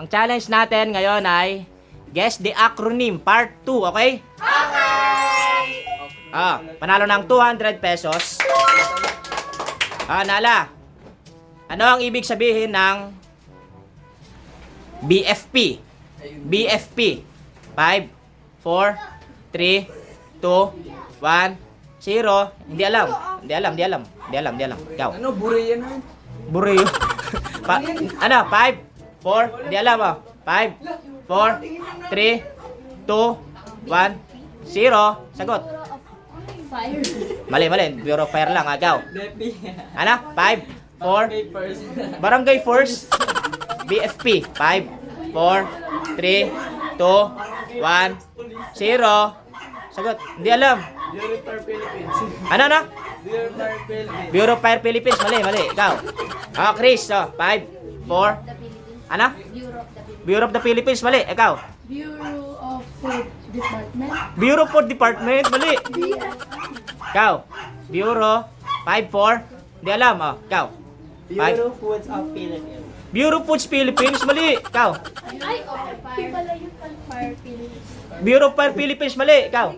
Ang challenge natin ngayon ay guess the acronym part 2, okay? Okay! Ah, panalo ng 200 pesos. Ah, Nala. Ano ang ibig sabihin ng BFP? BFP. 5, 4, 3, 2, 1, 0. Hindi alam. Hindi alam, hindi alam. Hindi alam, hindi alam. Ikaw. Ano, buri yan? Bureo. pa, ano? 5, 4, hindi alam oh. 5, 4, 3, 2, 1, 0. Sagot. Fire. Mali, mali. Bureau of Fire lang. ah, Ikaw. Depi. Ano? 5, 4, Papers. Barangay First. BFP. 5, 4, 3, 2, 1, 0. Sagot. Hindi alam. Bureau for Philippines. Ano, ano? Bureau for Philippines. Bureau of Fire Philippines. Mali, mali. Ikaw. Ah, Chris. Oh, 5, 4. Ano? Bureau of the Philippines. Bureau of the Philippines. Mali. Ikaw. Bureau of Food Department. Bureau Food Department. Mali. BF. Ikaw. Bureau. 5, 4. Hindi alam. Oh, ikaw. Bureau Foods of Philippines. Bureau Foods Philippines. Mali. Ikaw. Ay, okay. Yung Fire Philippines. Bureau of Fire Philippines. Mali. Ikaw.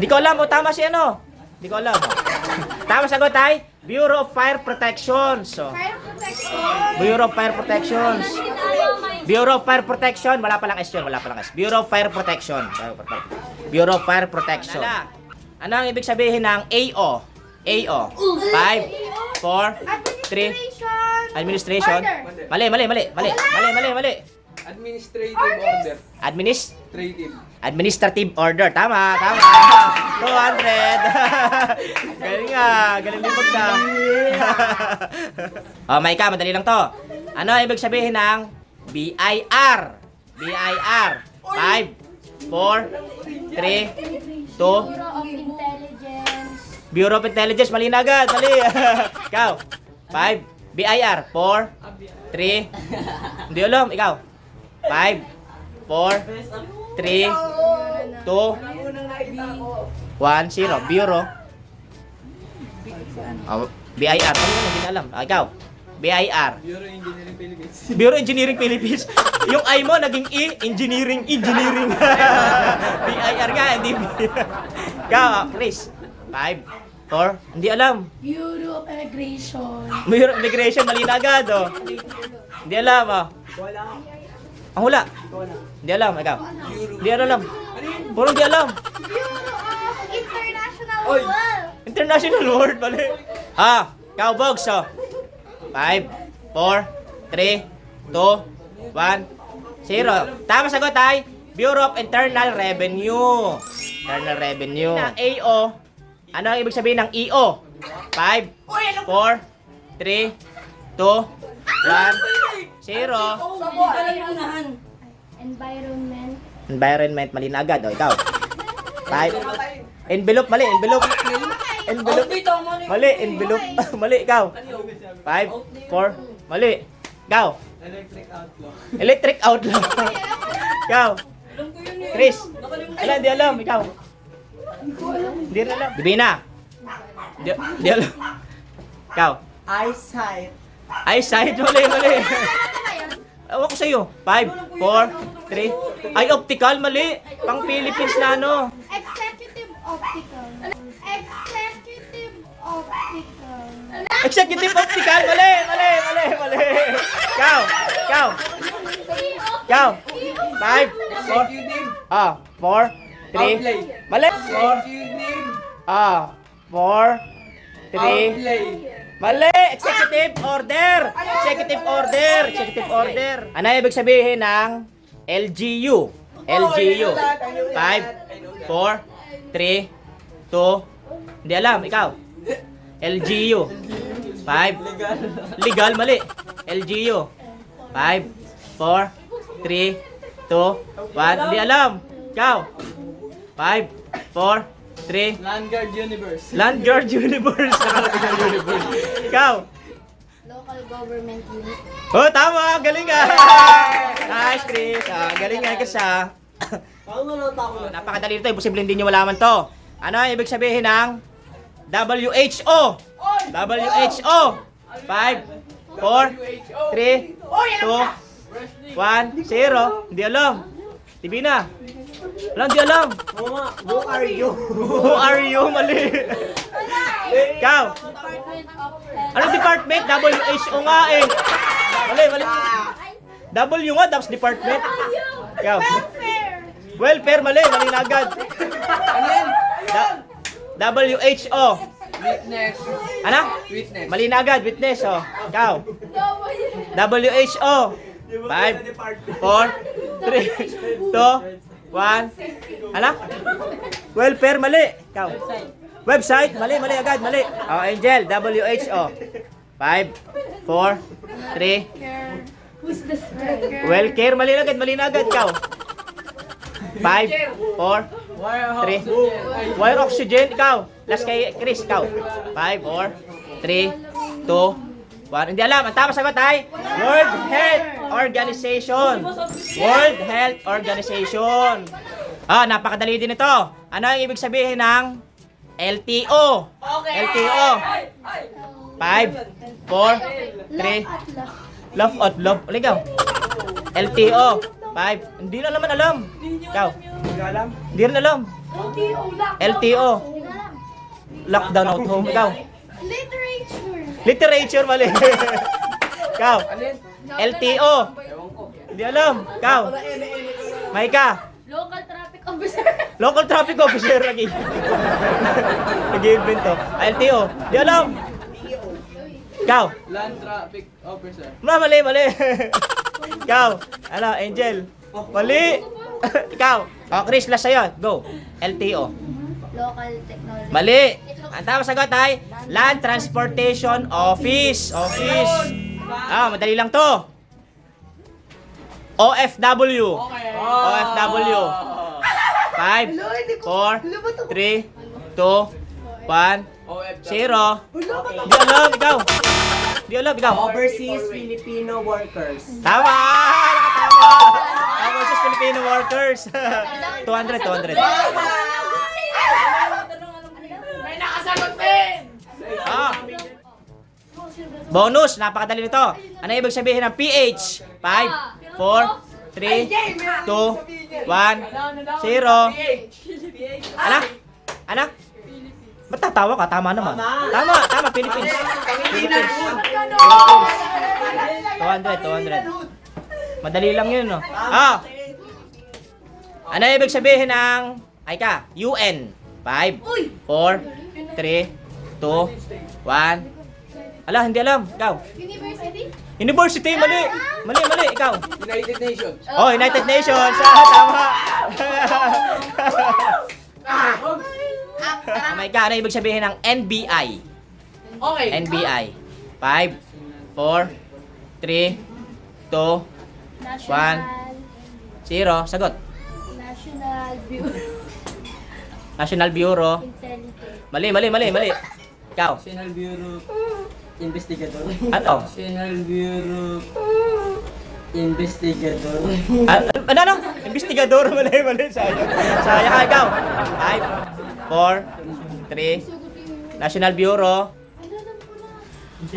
Hindi ko alam. O tama si ano. Hindi ko alam. Tama sagot ay Bureau of Fire Protection. So, Fire Protection. Bureau of Fire Protections. Bureau of Fire Protection. Wala palang S yun. Wala palang S. Bureau of Fire Protection. Bureau of Fire Protection. Ano ang ibig sabihin ng AO? AO. 5, 4, 3, Administration. Mali, mali, mali, mali, mali, mali, mali. Administrative order. Administ Trading. administrative order. Tama, tama. 200. galing nga, galing din pagsa. oh, may ka, madali lang to. Ano ang ibig sabihin ng BIR? BIR. 5, 4, 3, 2, Bureau of Intelligence. Bureau of Intelligence. Mali na agad, mali. Ikaw. 5, BIR. 4, 3, hindi alam, ikaw. 5, 4, 3, 2, 1, 0. Bureau. Oh, BIR. Ano yun? Hindi na alam. Ah, ikaw. BIR. Bureau Engineering Philippines. Bureau Engineering Philippines. Yung I mo, naging E, Engineering, Engineering. BIR nga, hindi. Ikaw, ah, Chris. 5, 4, hindi alam. Bureau of Immigration. Bureau of Immigration, mali na agad, oh. Hindi alam, oh. Wala. Ang hula. Hindi alam, ikaw. Hindi alam. Puro hindi alam. Bureau of International Oy. Law. International word, mali. Ah, ikaw, Bogs, oh. 5, 4, 3, 2, 1, 0. Tama sagot ay Bureau of Internal Revenue. Internal Revenue. Na AO, ano ang ibig sabihin ng EO? 5, 4, 3, 2, 1, 0. Environment. Environment, mali na agad. O, ikaw. 5. Envelope, mali. Envelope. Envelope. Mali, envelope. mali, ikaw. 5, 4, mali. Ikaw. Electric outlaw. Electric outlaw. ikaw. Chris. Wala, hindi alam. Ikaw. Hindi rin alam. Divina. Hindi alam. Ikaw. Eyesight. Eyesight, mali, mali. Ewan ko sa'yo. 5, 4, 3. Ay, optical, mali. Pang Philippines na ano. Executive Optical. Executive Optical. Executive optical, mali, mali, mali, mali. Ikaw, ikaw, ikaw. 5, 4, Executive. ah, 4, 3, Outlay. mali. 4, Executive. ah, 4, 3, Outlay. mali. Executive order. Executive order. Executive order. Ano ibig sabihin ng LGU? LGU. 5, 4, 3, 2, hindi alam, ikaw. LGU. 5, legal, mali. LGU. 5, 4, 3, 2, 1, hindi alam. Ikaw. 5, 4, 3, Landguard Universe. Land Guard Universe. Nakalagay ng universe. Ikaw. Local Government Unit. Oh, tama. Galing ka. Nice, Chris. Ah, galing nga kasi ah. Ako nga tako Oh, napakadali ito. Imposible hindi nyo malaman to. Ano ang ibig sabihin ng WHO? WHO. 5, 4, 3, 2, 1, 0. Hindi alam. Tibina. Alam, hindi alam. Oo nga, who are you? Who are you? Mali. Ikaw. Anong department? WHO nga eh. Mali, mali. W nga, tapos department. Ikaw. Welfare. Welfare, mali. Mali na agad. Ano yan? WHO. Witness. Ano? Witness. Mali na agad. Witness, oh. Ikaw. WHO. 5, 4, 3, 2, 1. Ano? Welfare, mali. Ikaw. Website, mali, mali agad, mali. Oh, Angel, WHO. 5, 4, 3, Who's this? Wellcare, mali na agad, mali na agad, ikaw. 5, 4, Wire 3, Wire oxygen, ikaw. Last kay Chris, ikaw. 5, 4, 3, 2, 1. Hindi alam, ang tama sagot ay World Health Organization. World Health Organization. Ah, napakadali din ito. Ano ang ibig sabihin ng LTO? LTO. 5, 4, 3, Love at love. Ulit ikaw. LTO. 5. Hindi na naman alam. Ikaw. Hindi alam. Hindi rin alam. LTO. Lockdown out home. Ikaw. Literature. Literature mali. Ikaw. Ano? LTO. Hindi alam. Ikaw. Maika. Local traffic officer. Local traffic officer lagi. Nag-invento. LTO. Hindi alam. Ikaw. Land traffic officer. Ma, mali, mali. Ikaw. Ano, Angel. Mali. Ikaw. O, Chris, last sa'yo. Go. LTO. Local technology. Mali. Ang tama sagot ay Land Transportation Office. Office. Ah, madali lang to. OFW. OFW. 5, 4, 3, 2, 1, 0. Di alam, ikaw. Di alam, ikaw. Overseas Filipino workers. Tama! Nakatama! Ako sa Filipino workers. 200, 200. Ah. Bonus, napakadali nito. Ano ibig sabihin ng PH? 5, 4, 3, 2, 1, 0. Anak? Anak? Ba't tatawa ka? Tama naman. Tama, tama, Philippines. Philippines. 200, 200. Madali lang yun, no? Ah! Ano ibig sabihin ng, ay ka, UN? 5, 4, 3, 2, 1. Ala, hindi alam. Ikaw. University? University, mali. Mali, mali. Ikaw. United Nations. Oh, United Nations. Ah, tama. Tama ka. Ano ibig sabihin ng NBI? Okay. NBI. 5, 4, 3, 2, National. 0. Sagot. National Bureau. National Bureau. Mali, mali, mali, mali. Ikaw. National Bureau Investigator. Ano? National Bureau Investigator. Ah, ano, ano? Investigador, mali, mali. Sayang. Sayang ka, ikaw. 5, 4, 3, National Bureau.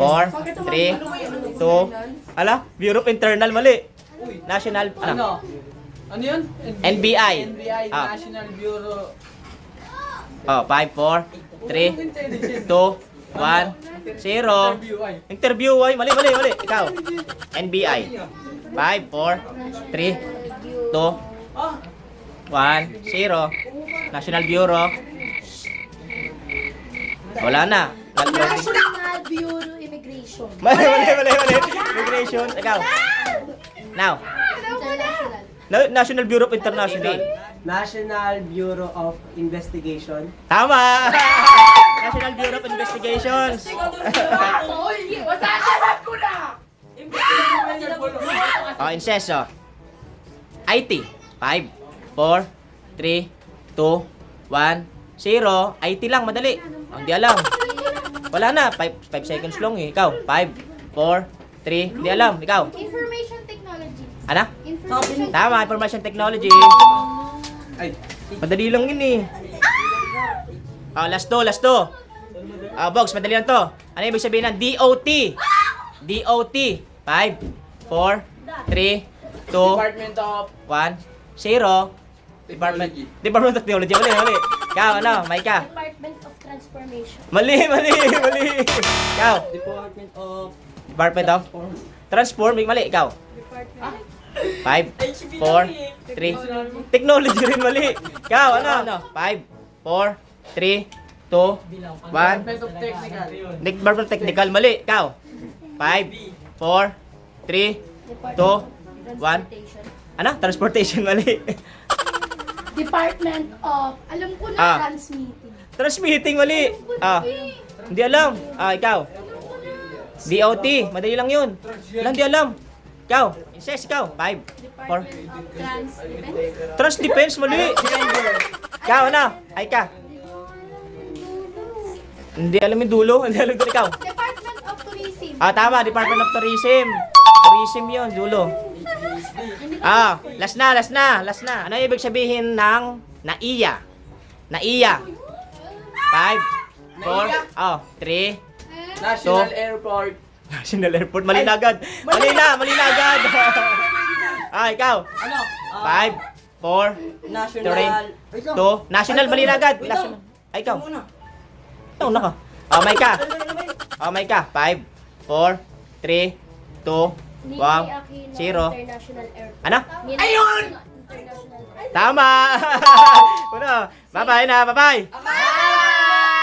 4, 3, 2, ala, Bureau of Internal, mali. National, ano? Ano? Ano yun? NBI. NBI, Ah. National Bureau. Oh, 5, 4, 3, 2, 1, 0. NBI. Interview, ay, mali, mali, mali. Ikaw. NBI. 5, 4, 3, 2, Ah, 1, 0. National Bureau. Wala na. National Bureau Immigration. Mali, mali, mali, mali. Immigration. Ikaw. Now. National Bureau of International. National Bureau of Investigation. Tama! National Bureau of Investigations. oh, inseso. IT. 5, 4, 3, 2, 1, 0. IT lang, madali. Oh, Hindi alam. Wala na. 5 seconds long eh. Ikaw. 5, 4, 3. Hindi alam. Ikaw. Information technology. Ano? Information Tama, information technology. Ay, Madali lang yun eh. Oh, last to, last to. Ah, box, madali lang to. Ano ibig sabihin ng DOT? DOT. 5, 4, 3, 2, Department of 1, 0. Department, Department of Technology. Mali, mali. Ikaw, ano? May ka. Department of Transformation. Mali, mali, mali. Ikaw. Department of Department of Transform. Mali, ikaw. Department. 5, 4, 3. Technology rin mali. Ikaw, ano? Ano? 5, 4, 3, 2, 1. Department of Technical. Department of Technical. Mali. Ikaw. 5, 4, 3, Department Two, one. Transportation. ano? Transportation. Mali. Department of, alam ko na, Ah. transmitting. Transmitting. Mali. Ah. Hindi alam. Ah, ikaw. DOT. Madali lang yun. Walang di alam. Ikaw. Inses, ikaw. 5, 4. Department of Trans Defense. Trans Defense. Mali. Ikaw, ano? Ay ka. Hindi alam yung dulo. Hindi alam ko ikaw. Department of Tourism. Ah, tama. Department of Tourism. Tourism yun, dulo. Ah, last na, last na, last na. Ano ibig sabihin ng naiya? Naiya. 5, 4, oh, 3, National So- Airport. National Airport. Mali na agad. Mali na, mali na agad. ah, ikaw. Ano? 5, 4, National. 2, National, mali na agad. National. Ay, ikaw. Ikaw na ka. Oh, may ka. Oh, may ka. 5, 4, 3, 2, Nini 1, Aquino 0. International Airport. Ano? Ayun! International Airport. Tama! Uno. Bye-bye na, bye-bye. Bye!